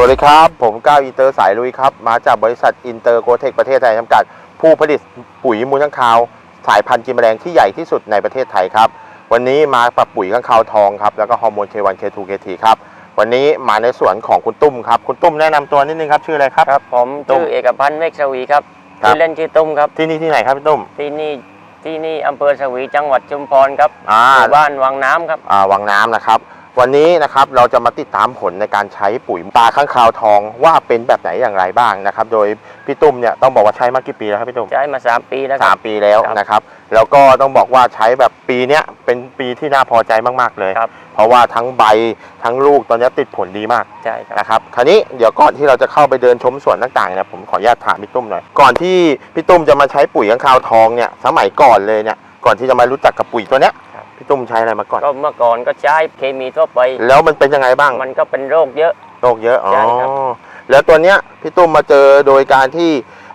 วัสดีครับ ผมก้าวอินเตอร์สายลุยครับ มาจากบริษัทอินเตอร์โกเทคประเทศไทยจำกัด ผู้ผลิตปุ๋ยมูลข้างคาว สายพันธุ์กินแมลงที่ใหญ่ที่สุดในประเทศไทยครับ วันนี้มาปรับปุ๋ยข้างคาวทองครับ แล้วก็ฮอร์โมน K1 K2 K3 ครับ วันนี้มาในสวนของคุณตุ้มครับ คุณตุ้มแนะนำตัวนิดนึงครับ ชื่ออะไรครับ ครับ ผมตุ้มชื่อเอกพันธ์เมฆสวีครับครับชื่อเล่นชื่อตุ้มครับ ที่นี่ที่ไหนครับพี่ตุ้ม ที่นี่ที่นี่อำเภอสวีจังหวัดชุมพรครับอ่าหมู่บ้านวังน้ำครับ อ่า วังน้ำนะครับ วันนี้นะครับเราจะมาติดตามผลในการใช้ปุ๋ยตาข้างคาวทองว่าเป็นแบบไหนอย่างไรบ้างนะครับ โดยพี่ตุ้มเนี่ยต้องบอกว่าใช้มากี่ปีแล้วครับพี่ตุ้มใช้มาสามปีแล้วคสารัมบปีแล้วครับนะครับ แล้วก็ต้องบอกว่าใช้แบบปีเนี้ยเป็นปีที่น่าพอใจมากๆเลยครับ เพราะว่าทั้งใบทั้งลูกตอนนี้ติดผลดีมาก ใช่ครับ นะครับ คราวนี้เดี๋ยวก่อนที่เราจะเข้าไปเดินชมสวนต่างๆเนี่ยผมขออนุญาตถามพี่ตุ้มหน่อย ก่อนที่พี่ตุ้มจะมาใช้ปุ๋ยข้างคาวทองเนี่ย สมัยก่อนเลยเนี่ย ก่อนที่จะมารู้จักกับปุ๋ยตัวเนี้ยครับ พี่ตุ้มใช้อะไรมาก่อน ก็เมื่อก่อนก็ใช้เคมีทั่วไป แล้วมันเป็นยังไงบ้าง มันก็เป็นโรคเยอะ โรคเยอะ อ๋อ ใช่ครับ แล้วตัวเนี้ยพี่ตุ้มมาเจอโดยการที่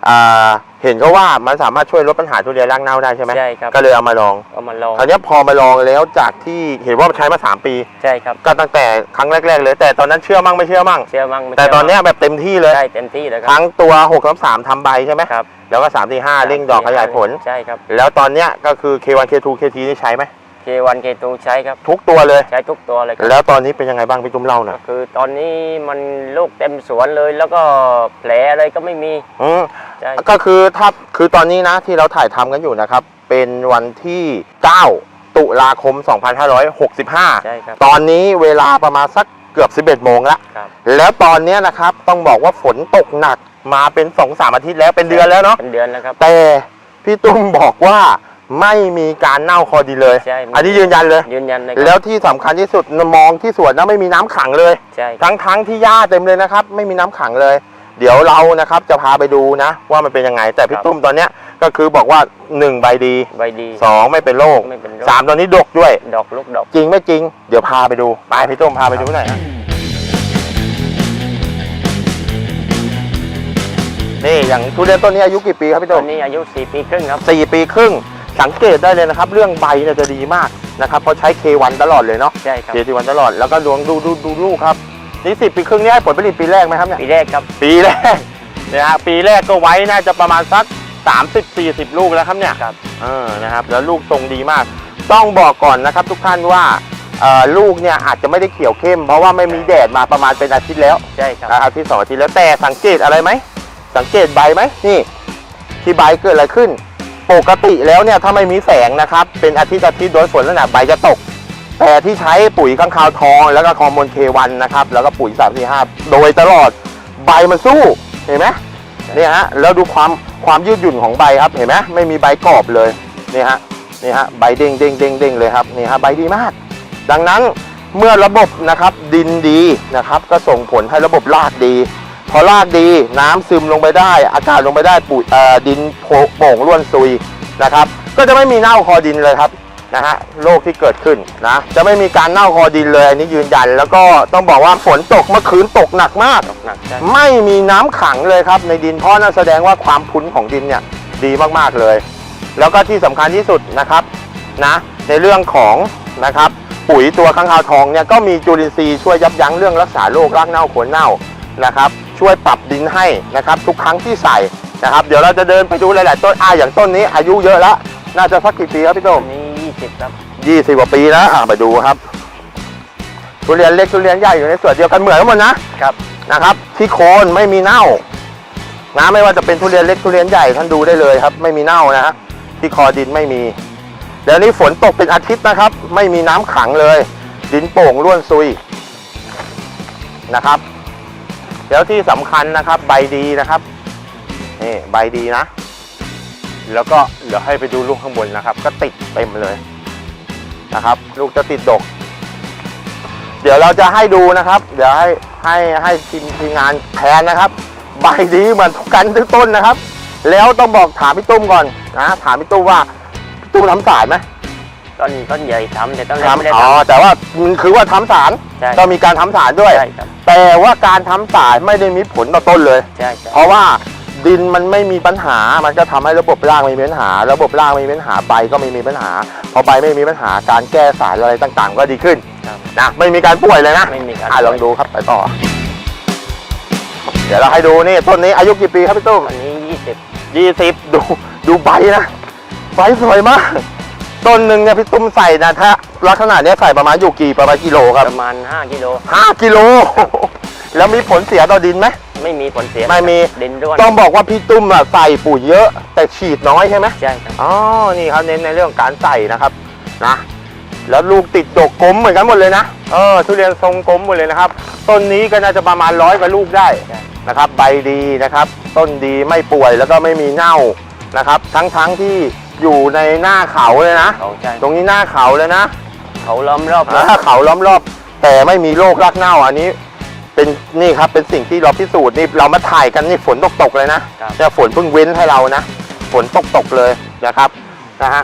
อ่าเห็นเขาว่ามันสามารถช่วยลดปัญหาทุเรียนรากเน่าได้ใช่ไหมใช่ครับก็เลยเอามาลองเอามาลองคราวเนี้ยพอมาลองแล้วจากที่เห็นว่าใช้มา 3 ปี ใช่ครับก็ตั้งแต่ครั้งแรก ๆ เลย แต่ตอนนั้นเชื่อมั่งไม่เชื่อมั่ง เชื่อมั่งไม่แต่ชื่ตอนเนี้ยแบบเต็มที่เลย ใช่เต็มที่เลยครัทั้งตัว6 3 3ทำใบใช่ไหมครับแล้วก็3 4 5เร่งดอกขยายผล ใช่ครับ แล้วตอนเนี้ยก็คือ K1 K2 KT นี่ใช้ไหม เควันเคตูใช้ครับ ทุกตัวเลย ใช้ทุกตัวเลยครับแล้วตอนนี้เป็นยังไงบ้างพี่ตุ้มเล่าหน่อยคือตอนนี้มันลูกเต็มสวนเลย แล้วก็แผลอะไรก็ไม่มีอืมใช่ก็คือถ้าคือตอนนี้นะที่เราถ่ายทำกันอยู่นะครับ เป็นวันที่ 9 ตุลาคม 2565 ใช่ครับ ตอนนี้เวลาประมาณสักเกือบ 11 โมงแล้วครับ แล้วตอนเนี้ยนะครับต้องบอกว่าฝนตกหนักมาเป็น2อสามอาทิตย์แล้วเป็นเดือนแล้วเนาะ เป็นเดือนแล้วครับ แต่พี่ตุ้มบอกว่า ไม่มีการเน่าคอดีเลย ใช่อันนี้ยืนยันเลย ยืนยันเลยครับแล้วที่สำคัญที่สุดมองที่สวนนะไม่มีน้ำขังเลย ใช่ทั้งทั้งที่หญ้าเต็มเลยนะครับ ไม่มีน้ำขังเลย เดี๋ยวเรานะครับจะพาไปดูนะ ว่ามันเป็นยังไง แต่พี่ตุ้มตอนเนี้ยก็คือบอกว่า1ใบดีใบดี2ไม่เป็นโรคไม่เป็นโรคสามตอนนี้ดกด้วย ดอกลูกดอกจริงไม่จริง เดี๋ยวพาไปดู ไปพี่ตุ้มพาไปดูหน่อยฮะนี่อย่างทุเรียนต้นนี้อายุกี่ปีครับพี่ตตุ้อมนนี้อายุ 4 ปีครึ่งครับสี่ปีครึ่ง สังเกตได้เลยนะครับ เรื่องใบเนี่ยจะดีมากนะครับเพราะใช้ K1 ตลอดเลยเนาะ ใช่ครับ K1 ตลอดแล้วก็ดวงดูดูดูลูกครับนี่สิปีครึ่งนี่ให้ผลผลิตปีแรกไหมครับเนี่ยปีแรกครับปีแรกนะฮะปีแรกก็ไว้น่าจะประมาณสัก 30-40 ลูกแล้วครับเนี่ยครับเออนะครับแล้วลูกทรงดีมาก ต้องบอกก่อนนะครับทุกท่านว่าเอ่อลูกเนี่ยอาจจะไม่ได้เขียวเข้ม เพราะว่าไม่มีแดดมาประมาณเป็นอาทิตย์แล้วใช่ครับนะครับที่สองอาทิตย์แล้วแต่สังเกตอะไรไหมสังเกตใบไหมนี่ที่ใบเกิดอะไรขึ้น ปกติแล้วเนี่ยถ้าไม่มีแสงนะครับ เป็นอาทิตย์อาทิตย์โดยฝนแล้วนะใบจะตก แต่ที่ใช้ปุ๋ยข้างคาวทอง แล้วก็ฮอร์โมนเควันนะครับ แล้วก็ปุ๋ย3 4 5โดยตลอดใบมันสู้เห็นไหมเนี่ยฮะแล้วดูความความยืดหยุ่นของใบครับเห็นไหมไม่มีใบกรอบเลยนี่ฮะนี่ฮะใบเด้งเด้งเด้งเด้งเลยครับนี่ฮะใบดีมาก ดังนั้นเมื่อระบบนะครับดินดีนะครับ ก็ส่งผลให้ระบบรากดี พอรากดีน้ำซึมลงไปได้ อากาศลงไปได้ปุ๋ยดินโป่งร่วนซุยนะครับก็จะไม่มีเน่าคอดินเลยครับนะฮะโรคที่เกิดขึ้นนะจะไม่มีการเน่าคอดินเลยอันนี้ยืนยัน แล้วก็ต้องบอกว่าฝนตกเมื่อคืนตกหนักมากหนักไม่มีน้ำขังเลยครับในดินเพราะนั่นแสดงว่าความพุ้นของดินเนี่ยดีมากๆเลย แล้วก็ที่สำคัญที่สุดนะครับนะในเรื่องของนะครับปุ๋ยตัวข้างคาวทองเนี่ยก็มีจุลินทรีย์ช่วยยับยั้งเรื่องรักษาโรครากเน่าโคนเน่านะครับ ช่วยปรับดินให้นะครับทุกครั้งที่ใส่นะครับ เดี๋ยวเราจะเดินไปดูหลาย ๆ ต้นอ่าอย่างต้นนี้อายุเยอะแล้ว น่าจะสักกี่ปีครับพี่โต้อัมนนี้20ครับยี่สิบกว่าปีแล้วอ่าไปดูครับ ทุเรียนเล็กทุเรียนใหญ่อยู่ในสวนเดียวกันเหมือนกันหมดนะครับนะครับที่โคนไม่มีเน่านะไม่ว่าจะเป็นทุเรียนเล็กทุเรียนใหญ่ท่านดูได้เลยครับ ไม่มีเน่านะฮะที่คอดินไม่มีเดี๋ยวนี้ฝนตกเป็นอาทิตย์นะครับ ไม่มีน้ำขังเลย ดินโป่งร่วนซุยนะครับ แล้วที่สำคัญนะครับใบดีนะครับนี่ใบดีนะ แล้วก็เดี๋ยวให้ไปดูลูกข้างบนนะครับ ก็ติดเต็มเลยนะครับ ลูกจะติดดก เดี๋ยวเราจะให้ดูนะครับ เดี๋ยวให้ให้ให้ทีมทีมงานแทนนะครับ ใบดีเหมือนทุกกันทุกต้นนะครับ แล้วต้องบอกถามพี่ตุ้มก่อนนะ ถามพี่ตุ้มว่าพี่ตุ้มทำสารไหม ต้นต้นใหญ่ทำแต่ต้นเล็กไม่ได้ทำอ๋อทำแต่ว่ามันคือว่าทำสารใช่ต้องมีการทำสารด้วย ใช่ครับแต่ว่าการทำสารไม่ได้มีผลต่อต้นเลย ใช่ใช่เพราะว่าดินมันไม่มีปัญหา มันก็ทำให้ระบบรากไม่มีปัญหา ระบบรากไม่มีปัญหาใบก็ไม่มีปัญหา พอใบไม่มีปัญหาการแก้สารอะไรต่างๆ ก็ดีขึ้นครับนะไม่มีการป่วยเลยนะไม่มีการอะลองดูครับไปต่อ เดี๋ยวเราให้ดูนี่ต้นนี้อายุกี่ปีครับพี่ตุ้ม อันนี้ยี่สิบ ยี่สิบดูดูใบนะใบสวยมาก ต้นหนึ่งเนี่ยพี่ตุ้มใส่นะถ้าลักษณะเนี้ยใส่ประมาณอยู่กี่ประมาณกิโลครับประมาณห้ากิโลห้ากิโล แล้วมีผลเสียต่อดินไหมไม่มีผลเสียไม่มีดินร่วนต้องบอกว่าพี่ตุ้มอะใส่ปุ๋ยเยอะแต่ฉีดน้อยใช่ไหมใช่ครับอ๋อนี่ครับเน้นในเรื่องการใส่นะครับนะแล้วลูกติดดกกลมเหมือนกันหมดเลยนะเออทุเรียนทรงกลมหมดเลยนะครับต้นนี้ก็น่าจะประมาณร้อยกว่าลูกได้ใช่นะครับ ใบดีนะครับ ต้นดีไม่ป่วยแล้วก็ไม่มีเน่านะครับ ทั้งๆทที่ อยู่ในหน้าเขาเลยนะ เขาใช่ตรงนี้หน้าเขาเลยนะเขาล้อมรอบเลยอ่าเขาล้อมรอบ แต่ไม่มีโรครากเน่าอันนี้ เป็นนี่ครับเป็นสิ่งที่เราพิสูจน์นี่เรามาถ่ายกันนี่ฝนตกตกๆเลยนะครับแต่ฝนเพิ่งเว้นให้เรานะฝนตกตกๆเลยนะครับนะฮะ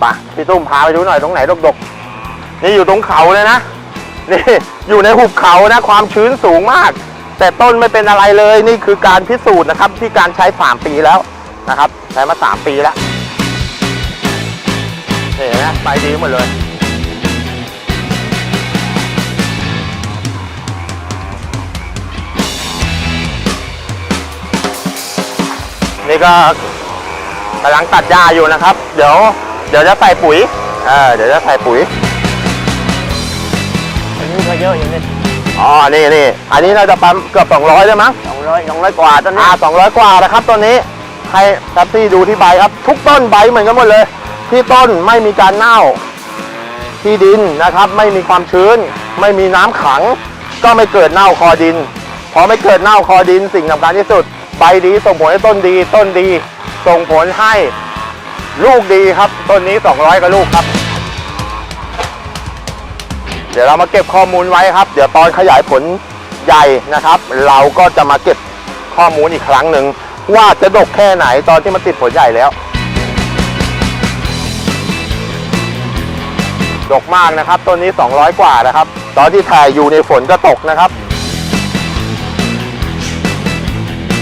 ไปพี่ตุ้มพาไปดูหน่อยตรงไหนดกๆนี่อยู่ตรงเขาเลยนะนี่อยู่ในหุบเขานะความชื้นสูงมาก แต่ต้นไม่เป็นอะไรเลยนี่คือการพิสูจน์นะครับ ที่การใช้สามปีแล้วนะครับใช้มาสามปีแล้ว เห็นไหมไปดีหมดเลยนี่ก็กำลังตัดหญ้าอยู่นะครับ เดี๋ยวเดี๋ยวจะใส่ปุ๋ยเออเดี๋ยวจะใส่ปุ๋ยอันนี้ก็เยอะอยู่นี่อ๋อนี่นี่อันนี้น่าจะปั๊มเกือบ200ได้มั้งสองร้อยสองร้อยกว่าต้นนี้อ่า200 กว่านะครับต้นนี้ให้แท็บซี่ดูที่ใบครับ ทุกต้นใบเหมือนกันหมดเลย ที่ต้นไม่มีการเน่า ที่ดินนะครับ ไม่มีความชื้น ไม่มีน้ำขัง ก็ไม่เกิดเน่าคอดิน พอไม่เกิดเน่าคอดินสิ่งสำคัญที่สุดใบดีส่งผลให้ต้นดี ต้นดีส่งผลให้ลูกดีครับ ต้นนี้ 200กว่าลูกครับ เดี๋ยวเรามาเก็บข้อมูลไว้ครับ เดี๋ยวตอนขยายผลใหญ่นะครับ เราก็จะมาเก็บข้อมูลอีกครั้งหนึ่งว่าจะดกแค่ไหนตอนที่มันติดผลใหญ่แล้ว ดกมากนะครับ ต้นนี้ 200 กว่านะครับ ตอนที่ถ่ายอยู่ในฝนก็ตกนะครับ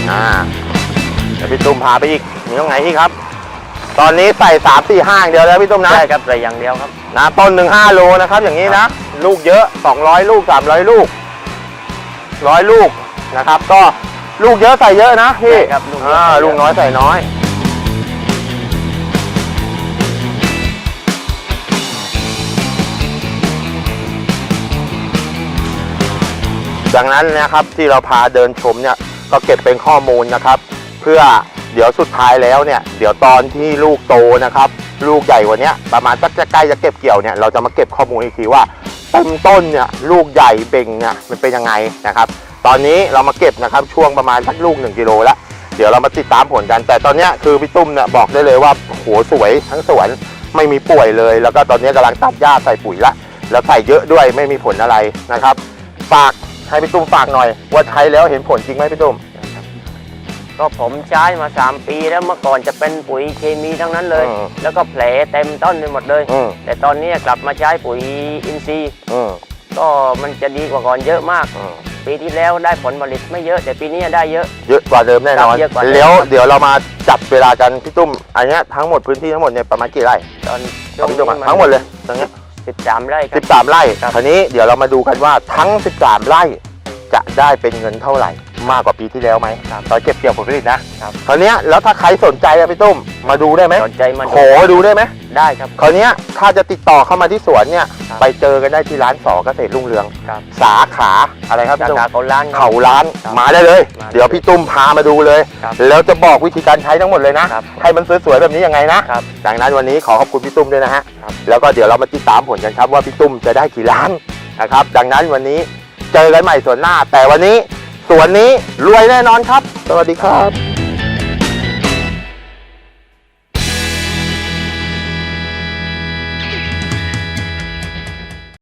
อ่าเดี๋ยวพี่ตุ้มพาไปอีก มีตรงไหนอีกครับ ตอนนี้ใส่สามสี่ห้างเดียวแล้วพี่ตุ้มนะใช่ครับแต่อย่างเดียวครับนะต้นหนึ่งห้าโลนะครับ อย่างนี้นะ ลูกเยอะ 200 ลูก 300 ลูกร้อยลูกนะครับ ก็ลูกเยอะใส่เยอะนะพี่ใช่ครับลูกเยอะอ่าใส่เยอะลูกน้อยใส่น้อย ดังนั้นนะครับที่เราพาเดินชมเนี่ยก็เก็บเป็นข้อมูลนะครับ เพื่อเดี๋ยวสุดท้ายแล้วเนี่ย เดี๋ยวตอนที่ลูกโตนะครับ ลูกใหญ่กว่านี้ประมาณสักจะใกล้จะเก็บเกี่ยวเนี่ยเราจะมาเก็บข้อมูลอีกทีว่าเต็มต้นเนี่ยลูกใหญ่เบ่งเนี่ยมันเป็นยังไงนะครับ ตอนนี้เรามาเก็บนะครับช่วงประมาณสักลูก 1กิโลแล้วเดี๋ยวเรามาติดตามผลกัน แต่ตอนนี้คือพี่ตุ้มเนี่ยบอกได้เลยว่าโหสวยทั้งสวนไม่มีป่วยเลย แล้วก็ตอนนี้กำลังตัดหญ้าใส่ปุ๋ยละแล้วใส่เยอะด้วยไม่มีผลอะไรนะครับฝาก ให้พี่ตุ้มฝากหน่อย ว่าใช้แล้วเห็นผลจริงไหมพี่ตุ้มก็ผมใช้มา 3 ปีแล้วเมื่อก่อนจะเป็นปุ๋ยเคมีทั้งนั้นเลย อืมแล้วก็แผลเต็มต้นไปหมดเลย อืม แต่ตอนนี้กลับมาใช้ปุ๋ยอินทรีย์ อืมก็มันจะดีกว่าก่อนเยอะมาก อืม ปีที่แล้วได้ผลผลิตไม่เยอะ แต่ปีนี้ได้เยอะ เยอะกว่าเดิมแน่นอนครับเยอะกว่าเดิม แล้วครับเดี๋ยวเรามาจับเวลากันพี่ตุ้มอันเนี้ยทั้งหมดพื้นที่ทั้งหมดเนี่ยประมาณกี่ไร่ตอนเอาพี่ตุ้มอะทั้งหมดเลยตรงเนี้ย สิบสามไร่ครั13 ไร่ครับ คราวนี้เดี๋ยวเรามาดูกันว่าทั้ง 13 ไร่จะได้เป็นเงินเท่าไหร่ มากกว่าปีที่แล้วไหมตอนเก็บเกี่ยวผลผลิตนะครับ คราวเนี้ยแล้วถ้าใครสนใจอะพี่ตุ้มมาดูได้ไหมสนใจมาขอดูได้ไหม ได้ครับ คราวเนี้ยถ้าจะติดต่อเข้ามาที่สวนเนี่ยครับ ไปเจอกันได้ที่ร้านสอเกษตรรุ่งเรือง ครับสาขาอะไรครับสาพี่ตุ้มขาเขาล้านครับ เขาร้านครับมาได้เลย มาเดี๋ยวพี่ตุ้มพามาดูเลย ครับแล้วจะบอกวิธีการใช้ทั้งหมดเลยนะ ครับให้มันสวยๆแบบนี้ยังไงนะครับ ดังนั้นวันนี้ขอขอบคุณพี่ตุ้มด้วยนะฮะครับแล้วก็เดี๋ยวเรามาติดตามผลกันครับว่าพี่ตุ้มจะได้กี่ล้านนะครับ ดังนั้นวันนี้เจอกันใหม่ส่วนหน้า แต่วันนี้ส่วนนี้รวยแน่นอนครับ สวัสดีครับ